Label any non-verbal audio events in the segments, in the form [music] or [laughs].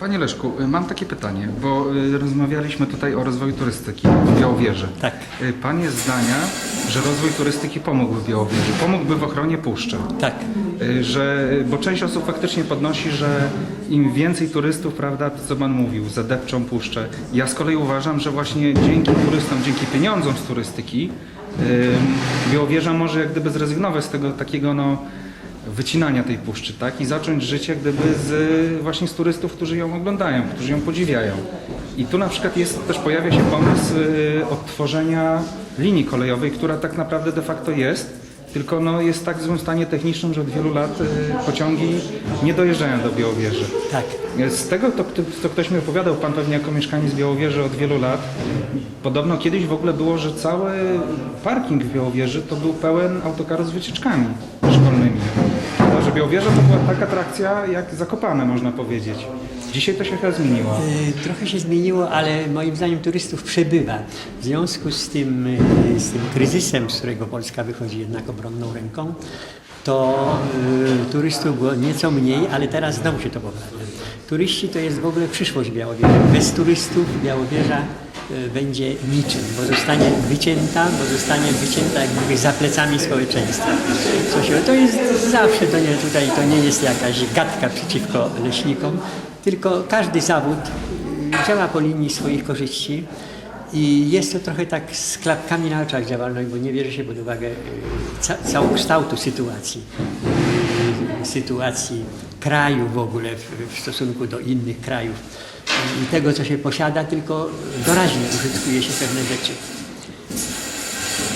Panie Leszku, y, mam takie pytanie, bo y, rozmawialiśmy tutaj o rozwoju turystyki w Białowieży. Tak. Y, Pan jest zdania, że rozwój turystyki pomógłby Białowieży, pomógłby w ochronie puszczy. Tak. Że, bo część osób faktycznie podnosi, że im więcej turystów, prawda, co Pan mówił, zadepczą puszczę. Ja z kolei uważam, że właśnie dzięki turystom, dzięki pieniądzom z turystyki Białowieża może jak gdyby zrezygnować z tego takiego no, wycinania tej puszczy, tak? I zacząć życie gdyby z, właśnie z turystów, którzy ją oglądają, którzy ją podziwiają. I tu na przykład jest, też pojawia się pomysł y, odtworzenia linii kolejowej, która tak naprawdę de facto jest, tylko no, jest w tak złym stanie technicznym, że od wielu lat y, pociągi nie dojeżdżają do Białowieży. Tak. Z tego, to, to, co ktoś mi opowiadał, pan pewnie jako mieszkaniec Białowieży od wielu lat, podobno kiedyś w ogóle było, że cały parking w Białowieży to był pełen autokarów z wycieczkami szkolnymi. Że Białowieża to była taka atrakcja jak Zakopane, można powiedzieć. Dzisiaj to się chyba zmieniło. Y, Trochę się zmieniło, ale moim zdaniem turystów przebywa. W związku z tym, y, z tym kryzysem, z którego Polska wychodzi jednak obronną ręką, to y, turystów było nieco mniej, ale teraz znowu się to poprawia. Turyści to jest w ogóle przyszłość Białowieży. Bez turystów Białowieża będzie niczym, bo zostanie wycięta, bo zostanie wycięta jak gdyby za plecami społeczeństwa. Co się, to jest zawsze, to nie, tutaj to nie jest jakaś gadka przeciwko leśnikom, tylko każdy zawód y, działa po linii swoich korzyści i jest to trochę tak z klapkami na oczach działalność, bo nie bierze się pod uwagę y, ca całokształtu sytuacji, y, sytuacji kraju w ogóle w, w stosunku do innych krajów i tego, co się posiada, tylko doraźnie użytkuje się pewne rzeczy.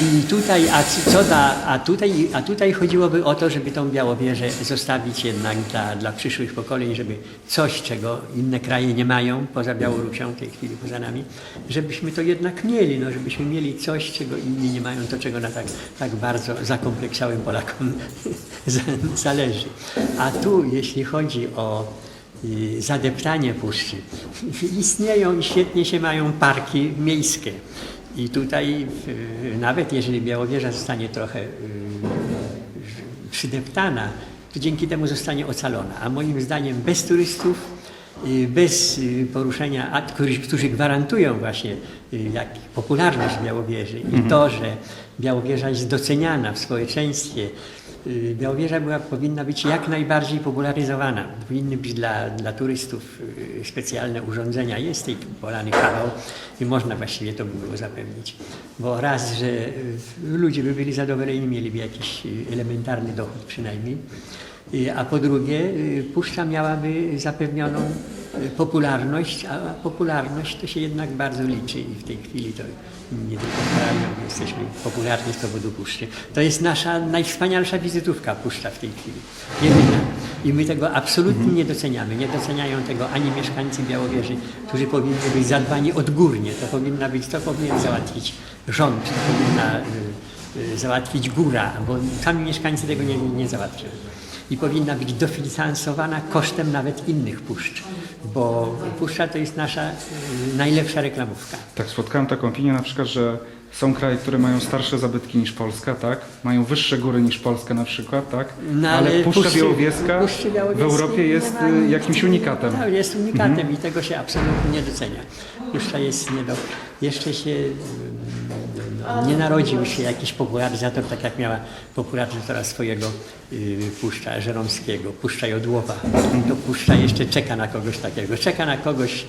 I tutaj, a co da, a tutaj, a tutaj chodziłoby o to, żeby tą Białowieżę zostawić jednak dla, dla przyszłych pokoleń, żeby coś, czego inne kraje nie mają, poza Białorusią, w tej chwili poza nami, żebyśmy to jednak mieli, no, żebyśmy mieli coś, czego inni nie mają, to czego na tak, tak bardzo zakompleksiałym Polakom za- [laughs] zależy. A tu, jeśli chodzi o zadeptanie puszczy, istnieją i świetnie się mają parki miejskie. I tutaj nawet jeżeli Białowieża zostanie trochę y, przydeptana, to dzięki temu zostanie ocalona. A moim zdaniem bez turystów, bez y, poruszenia akt, którzy, którzy gwarantują właśnie y, jak popularność Białowieży i to, że Białowieża jest doceniana w społeczeństwie, y, Białowieża była, powinna być jak najbardziej popularyzowana. Powinny być dla, dla turystów specjalne urządzenia. Jest tej polany kawał i można właściwie to by było zapewnić. Bo raz, że ludzie by byli zadowoleni, mieliby jakiś elementarny dochód przynajmniej. Y, A po drugie, y, puszcza miałaby zapewnioną y, popularność, a popularność to się jednak bardzo liczy i w tej chwili to nie tylko kraju jesteśmy popularni z powodu puszczy. To jest nasza najwspanialsza wizytówka puszcza w tej chwili. Jedyna. I my tego absolutnie nie doceniamy. Nie doceniają tego ani mieszkańcy Białowieży, którzy powinni być zadbani odgórnie. To powinna być, to powinien załatwić rząd, to powinna y, y, załatwić góra, bo sami mieszkańcy tego nie, nie załatwią i powinna być dofinansowana kosztem nawet innych puszcz, bo puszcza to jest nasza y, najlepsza reklamówka. Tak, spotkałem taką opinię na przykład, że są kraje, które mają starsze zabytki niż Polska, tak? Mają wyższe góry niż Polska na przykład, tak? No, ale, ale Puszcza Puszczy- Białowieska Puszczy w Europie jest ma y, nic. jakimś unikatem. Tak, jest unikatem i tego się absolutnie nie docenia. Puszcza jest nie do... Jeszcze się no, nie narodził się jakiś popularyzator, tak jak miała popularyzatora swojego y, Puszcza Żeromskiego, Puszcza Jodłowa. To Puszcza jeszcze czeka na kogoś takiego. Czeka na kogoś,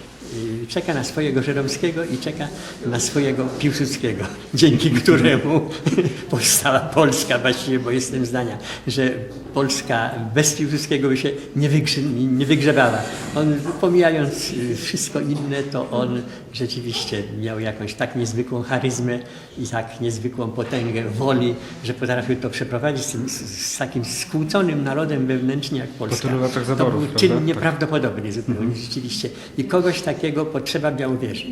czeka na swojego Żeromskiego i czeka na swojego Piłsudskiego, [laughs] dzięki któremu [laughs] powstała Polska właściwie, bo jestem zdania, że Polska bez Piłsudskiego by się nie, wygrzy, nie wygrzebała. On, pomijając y, wszystko inne, to on rzeczywiście miał jakąś tak niezwykłą charyzmę i tak niezwykłą potęgę woli, że potrafił to przeprowadzić z, tym- z, takim skłóconym narodem wewnętrznie jak Polska. tylu latach to był czyn Tak. nieprawdopodobny zupełnie rzeczywiście. I kogoś takiego potrzeba Białowieży.